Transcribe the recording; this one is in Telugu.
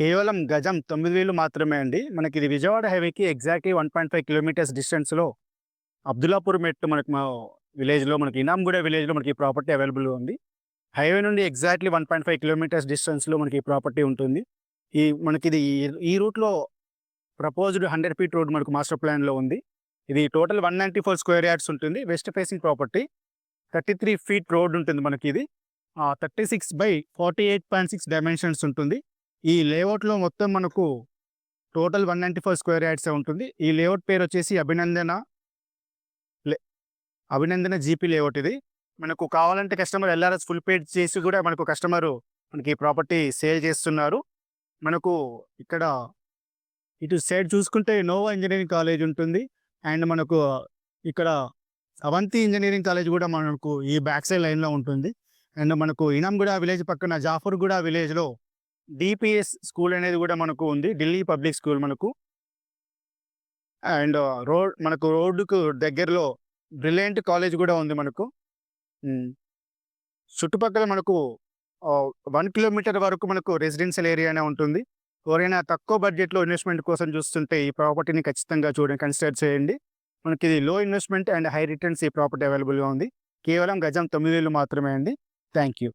కేవలం గజం తొమ్మిది వేలు మాత్రమే అండి. మనకి ఇది విజయవాడ హైవేకి exactly one point five kilometres డిస్టెన్స్లో అబ్దుల్లాపూర్ మెట్ మనకి మా విలేజ్లో మనకి ఇనాంగూడ విలేజ్లో మనకి ఈ ప్రాపర్టీ అవైలబుల్ ఉంది. హైవే నుండి exactly one point five kilometres డిస్టెన్స్లో మనకి ఈ ప్రాపర్టీ ఉంటుంది. ఈ మనకి ఇది ఈ- ఈ రూట్లో ప్రపోజ్డ్ హండ్రెడ్ ఫీట్ రోడ్ మనకు మాస్టర్ ప్లాన్లో ఉంది. ఇది total one ninety four square yards ఉంటుంది. West facing property thirty three feet road ఉంటుంది మనకి ఇది thirty six by forty eight point six dimensions ఉంటుంది. ఈ లేఅవుట్లో మొత్తం మనకు total one ninety four square యార్డ్సే ఉంటుంది. ఈ లేఅవుట్ పేరు వచ్చేసి అభినందన లే- అభినందన జీపీ లేఅవుట్ ఇది. మనకు కావాలంటే కస్టమర్ ఎల్ఆర్ఎస్ ఫుల్ పేడ్ చేసి కూడా మనకు కస్టమర్ మనకి ప్రాపర్టీ సేల్ చేస్తున్నారు. మనకు ఇక్కడ ఇటు సైడ్ చూసుకుంటే నోవా ఇంజనీరింగ్ కాలేజ్ ఉంటుంది. అండ్ మనకు ఇక్కడ అవంతి ఇంజనీరింగ్ కాలేజ్ కూడా మనకు ఈ బ్యాక్ సైడ్ లైన్లో ఉంటుంది. అండ్ మనకు ఇనాంగూడ విలేజ్ పక్కన జాఫర్గూడ విలేజ్లో డిపిఎస్ స్కూల్ అనేది కూడా మనకు ఉంది. ఢిల్లీ పబ్లిక్ స్కూల్ మనకు. అండ్ రోడ్ మనకు రోడ్డుకు దగ్గరలో బ్రిలియంట్ కాలేజ్ కూడా ఉంది మనకు. చుట్టుపక్కల మనకు వన్ కిలోమీటర్ వరకు మనకు రెసిడెన్షియల్ ఏరియానే ఉంటుంది. ఎవరైనా తక్కువ బడ్జెట్లో ఇన్వెస్ట్మెంట్ కోసం చూస్తుంటే ఈ ప్రాపర్టీని ఖచ్చితంగా చూడండి కన్సిడర్ చేయండి. మనకి ఇది low investment and high returns ఈ ప్రాపర్టీ అవైలబుల్గా ఉంది. కేవలం గజం తొమ్మిది వేలు మాత్రమే అండి. Thank you